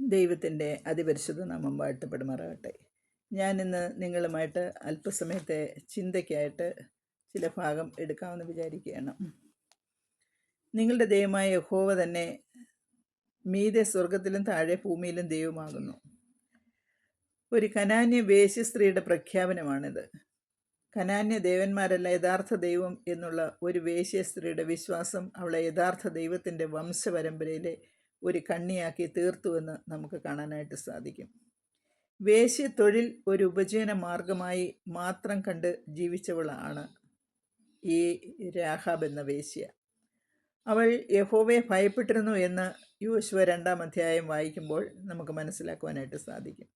ദൈവത്തിന്റെ അതിപരിശുദ്ധ നാമം വാഴ്ത്തപ്പെടുമാറാകട്ടെ. ഞാനിന്ന് നിങ്ങളുമായിട്ട് അല്പസമയത്തെ ചിന്തയ്ക്കായിട്ട് ചില ഭാഗം എടുക്കാമെന്ന് വിചാരിക്കുകയാണ്. നിങ്ങളുടെ ദൈവമായ യഹോവ തന്നെ മീതെ സ്വർഗത്തിലും താഴെ ഭൂമിയിലും ദൈവമാകുന്നു. ഒരു കനാന്യ വേശ്യ സ്ത്രീയുടെ പ്രഖ്യാപനമാണിത്. കനാന്യ ദേവന്മാരല്ല യഥാർത്ഥ ദൈവം എന്നുള്ള ഒരു വേശ്യ സ്ത്രീയുടെ വിശ്വാസം അവളെ യഥാർത്ഥ ദൈവത്തിന്റെ വംശപരമ്പരയിലെ ഒരു കണ്ണിയാക്കി തീർത്തുവെന്ന് നമുക്ക് കാണാനായിട്ട് സാധിക്കും. വേശ്യത്തൊഴിൽ ഒരു ഉപജീവന മാർഗമായി മാത്രം കണ്ട് ജീവിച്ചവളാണ് ഈ രാഹാബ് എന്ന വേശ്യ. അവൾ യഹോവയെ ഭയപ്പെട്ടിരുന്നു എന്ന് യോശുവ രണ്ടാം അധ്യായം വായിക്കുമ്പോൾ നമുക്ക് മനസ്സിലാക്കുവാനായിട്ട് സാധിക്കും.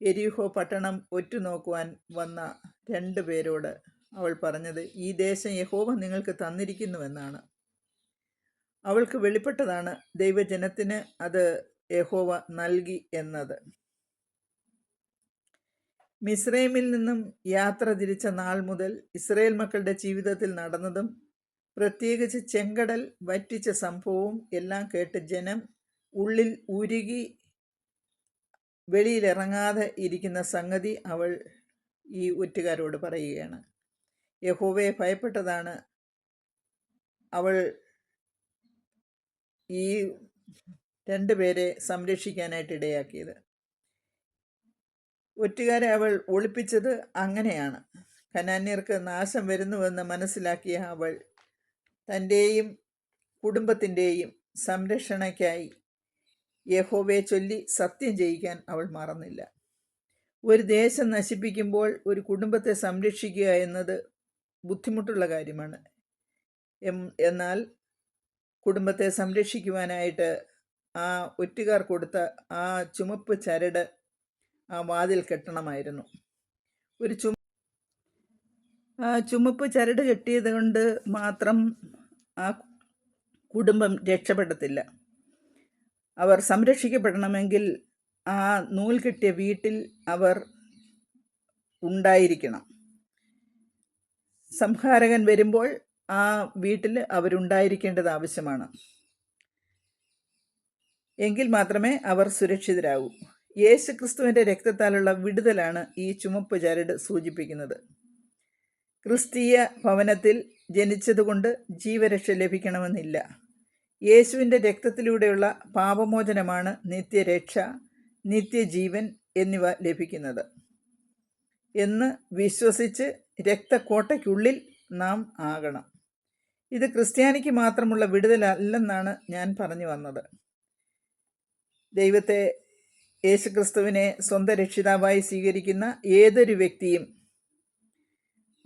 എരിഹോ പട്ടണം ഒറ്റുനോക്കുവാൻ വന്ന രണ്ട് പേരോട് അവൾ പറഞ്ഞത് ഈ ദേശം യഹോവ നിങ്ങൾക്ക് തന്നിരിക്കുന്നുവെന്നാണ് അവൾക്ക് വെളിപ്പെട്ടതാണ്. ദൈവജനത്തിന് അത് യഹോവ നൽകി എന്നത്. മിസ്രൈമിൽ നിന്നും യാത്ര തിരിച്ച നാൾ മുതൽ ഇസ്രയേൽ മക്കളുടെ ജീവിതത്തിൽ നടന്നതും പ്രത്യേകിച്ച് ചെങ്കടൽ വറ്റിച്ച സംഭവവും എല്ലാം കേട്ട് ജനം ഉള്ളിൽ ഉരുകി വെളിയിലിറങ്ങാതെ ഇരിക്കുന്ന സംഗതി അവൾ ഈ ഒറ്റുകാരോട് പറയുകയാണ്. യഹോവയെ ഭയപ്പെട്ടതാണ് അവൾ ഈ രണ്ടുപേരെ സംരക്ഷിക്കാനായിട്ട് ഇടയാക്കിയത്. ഒറ്റുകാരെ അവൾ ഒളിപ്പിച്ചത് അങ്ങനെയാണ്. കനാന്യർക്ക് നാശം വരുന്നുവെന്ന് മനസ്സിലാക്കിയ അവൾ തന്റെയും കുടുംബത്തിന്റെയും സംരക്ഷണയ്ക്കായി യഹോവയെ ചൊല്ലി സത്യം ചെയ്യിക്കാൻ അവൾ മറന്നില്ല. ഒരു ദേശം നശിപ്പിക്കുമ്പോൾ ഒരു കുടുംബത്തെ സംരക്ഷിക്കുക എന്നത് ബുദ്ധിമുട്ടുള്ള കാര്യമാണ്. എന്നാൽ കുടുംബത്തെ സംരക്ഷിക്കുവാനായിട്ട് ആ ഒറ്റുകാർ കൊടുത്ത ആ ചുമപ്പ് ചരട് ആ വാതിൽ കെട്ടണമായിരുന്നു. ഒരു ചുമ ആ ചുമപ്പ് ചരട് കെട്ടിയത് കൊണ്ട് മാത്രം ആ കുടുംബം രക്ഷപ്പെടത്തില്ല. അവർ സംരക്ഷിക്കപ്പെടണമെങ്കിൽ ആ നൂൽ കെട്ടിയ വീട്ടിൽ അവർ ഉണ്ടായിരിക്കണം. സംഹാരകൻ വരുമ്പോൾ ആ വീട്ടിൽ അവരുണ്ടായിരിക്കേണ്ടത് ആവശ്യമാണ്. എങ്കിൽ മാത്രമേ അവർ സുരക്ഷിതരാകൂ. യേശു ക്രിസ്തുവിന്റെ രക്തത്താലുള്ള വിടുതലാണ് ഈ ചുമപ്പ് ചരട് സൂചിപ്പിക്കുന്നത്. ക്രിസ്തീയ ഭവനത്തിൽ ജനിച്ചതുകൊണ്ട് ജീവരക്ഷ ലഭിക്കണമെന്നില്ല. യേശുവിന്റെ രക്തത്തിലൂടെയുള്ള പാപമോചനമാണ് നിത്യരക്ഷ നിത്യജീവൻ എന്നിവ ലഭിക്കുന്നത്. എന്ന് വിശ്വസിച്ച് രക്തക്കോട്ടയ്ക്കുള്ളിൽ നാം ആകണം. ഇത് ക്രിസ്ത്യാനിക്ക് മാത്രമുള്ള വിടുതലല്ലെന്നാണ് ഞാൻ പറഞ്ഞു വന്നത്. ദൈവത്തെ യേശുക്രിസ്തുവിനെ സ്വന്തം രക്ഷിതാവായി സ്വീകരിക്കുന്ന ഏതൊരു വ്യക്തിയും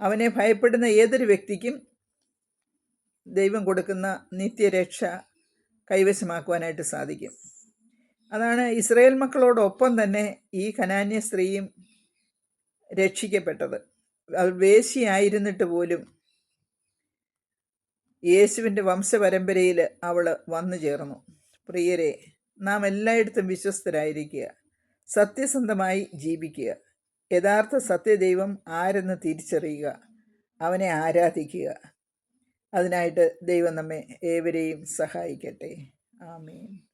അവനെ ഭയപ്പെടുന്ന ഏതൊരു വ്യക്തിക്കും ദൈവം കൊടുക്കുന്ന നിത്യരക്ഷ കൈവശമാക്കുവാനായിട്ട് സാധിക്കും. അതാണ് ഇസ്രയേൽ മക്കളോടൊപ്പം തന്നെ ഈ കനാന്യ സ്ത്രീയും രക്ഷിക്കപ്പെട്ടത്. അത് വേശിയായിരുന്നിട്ട് പോലും യേശുവിന്റെ വംശപരമ്പരയിൽ അവൾ വന്നു ചേർന്നു. പ്രിയരെ നാം എല്ലായിടത്തും വിശ്വസ്തരായിരിക്കുക. സത്യസന്ധമായി ജീവിക്കുക. യഥാർത്ഥ സത്യദൈവം ആരെന്ന് തിരിച്ചറിയുക. അവനെ ആരാധിക്കുക. അതിനായിട്ട് ദൈവം നമ്മെ ഏവരെയും സഹായിക്കട്ടെ. ആമേൻ.